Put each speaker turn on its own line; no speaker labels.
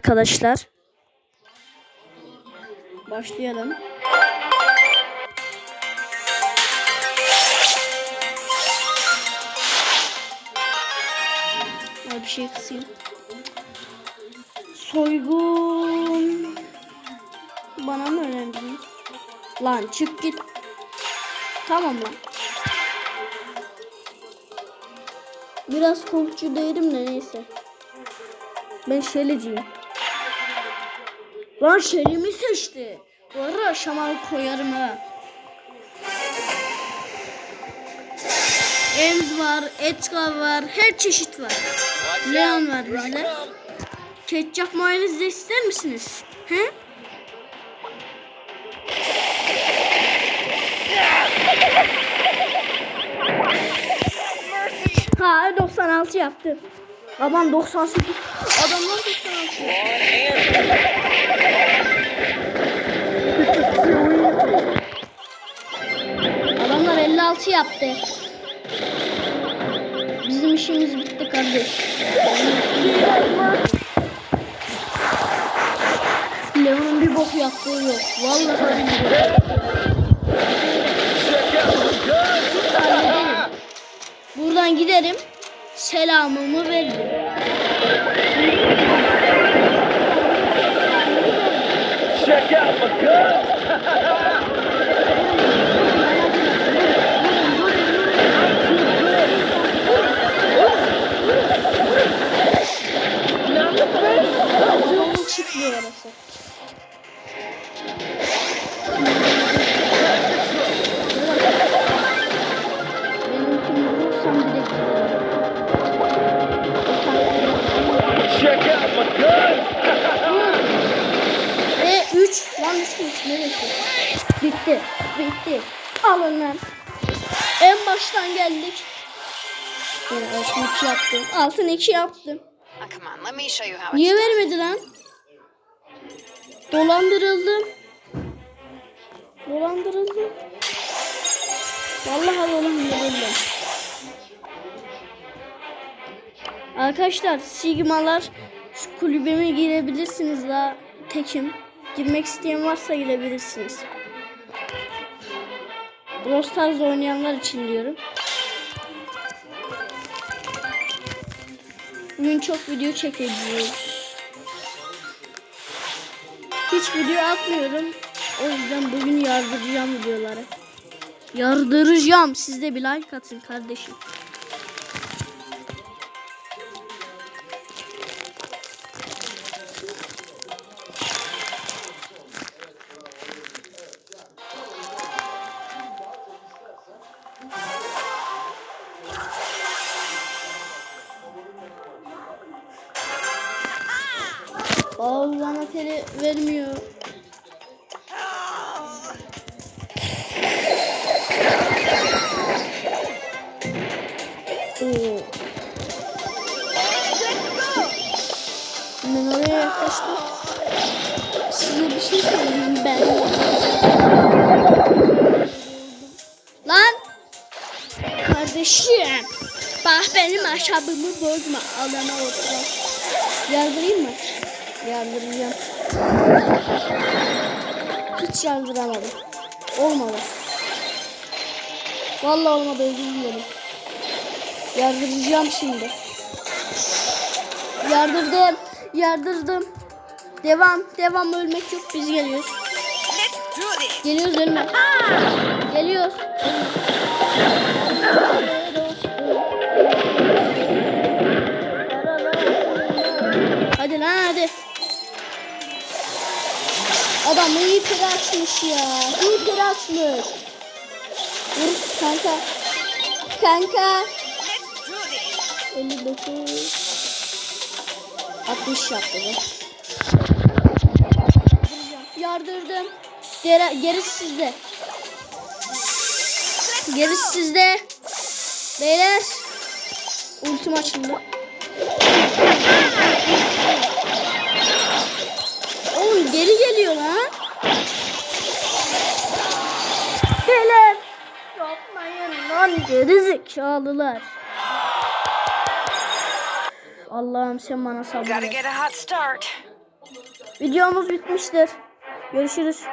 Arkadaşlar. Başlayalım. Ay bir şey kısayım. Soygun. Bana mı öğrendiniz? Lan çık git. Tamam lan. Biraz korkucu değilim de neyse. Ben şeleciyim. Lan şelimi seçti. Bu arada şamal koyarım ha. Ems var, Edgar var, her çeşit var. Leon var bizde. Ketçap mayonez de ister misiniz? He? Ha 96 yaptım. Babam 98. Adamlar 96. Adamlar 56 yaptı. Bizim işimiz bitti kardeş. Leon'un bir bok yaptığı yok. Vallahi. Buradan giderim. Selamımı veririm.
Check out my gun!
Çiftliği orası. Benimkini bulursam direkt.
Check out my gun!
Ve 3 lan düşmüş neresi? Bitti. Bitti. Alın lan. En baştan geldik. Evet, altın 2 yaptım. Altın 2 yaptım.
İt's
Niye vermedi lan? Dolandırıldım. Dolandırıldım. Vallahi dolandırıldım. Arkadaşlar Sigmalar kulübeme girebilirsiniz daha tekim. Girmek isteyen varsa girebilirsiniz. Brawl Stars oynayanlar için diyorum. Bugün çok video çekeceğiz. Hiç video atmıyorum. O yüzden bugün yardıracağım videoları. Yardıracağım. Siz de bir like atın kardeşim. Aa bana tele vermiyor. Ben oraya yaklaştım. Size bir şey söyleyeyim ben. Lan! Kardeşim! Bak benim aşabımı bozma. Alana otur. Yardırayım mı? Yardıracağım. Hiç yardıramadım. Olmadı. Vallahi olmadı dilerim. Yardıracağım şimdi. Yardırdım. Yardırdım. Devam. Devam ölmek yok. Biz geliyoruz. Geliyoruz ölme. Geliyoruz. Adam iyi peri açmış ya. İyi peri açmış. Vur kanka. Kanka. 59. 60 yaptı bu. Yardırdım. Geri, gerisi sizde. Gerisi sizde. Beyler. Ultim açıldı. Lan. Beyler. Yapmayın lan geri zekalılar. Allah'ım sen bana sabır ver. Videomuz bitmiştir. Görüşürüz.